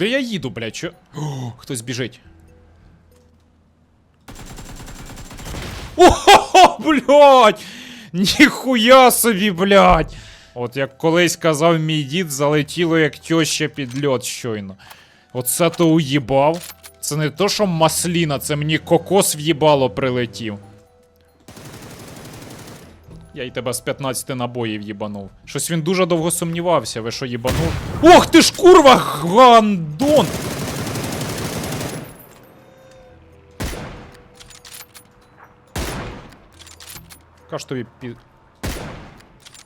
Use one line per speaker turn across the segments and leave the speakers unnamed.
Куди я їду, блядь? Чо? О, хтось біжить. О, блядь! Ніхуя собі, блядь! От як колись казав мій дід, залетіло як тьоща під льот щойно. Оце то уїбав. Це не то, що масліна, це мені кокос в'їбало прилетів. Я й тебе з 15 набоїв їбанув. Щось він дуже довго сумнівався, ви що їбанув? Ох ти ж курва, гандон! Каш тобі пі...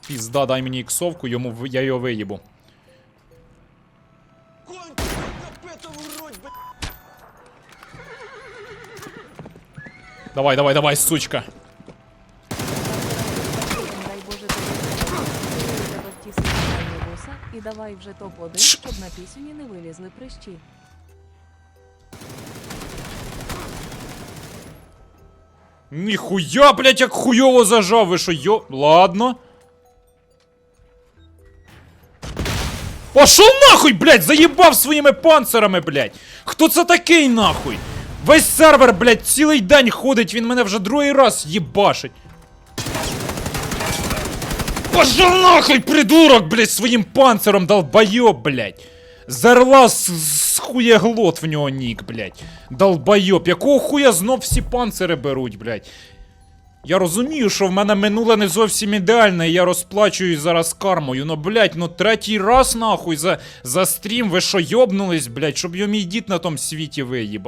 Пізда, дай мені іксовку, йому я його виїбу. Давай, давай, давай, сучка.
І давай вже топ-1,
Чш.
щоб на пісюні не вилізли прищі.
Ніхуя, блять, як хуйово зажав, ви що, йо... Ладно. Пошел нахуй, блять, заїбав своїми панцирами, блять. Хто це такий, нахуй? Весь сервер, блять, цілий день ходить, він мене вже другий раз їбашить. Пошел нахуй, придурок, блять, своїм панциром долбойоб, блять. Зерла з, з хуєглот в нього нік, блять. Долбойоб, якого хуя знов всі панцири беруть, блять. Я розумію, що в мене минуле не зовсім ідеальне, і я розплачуюсь зараз кармою. Ну, блять, ну третій раз нахуй за, за стрім, ви що йобнулись, блять, щоб його мій дід на тому світі виїбав.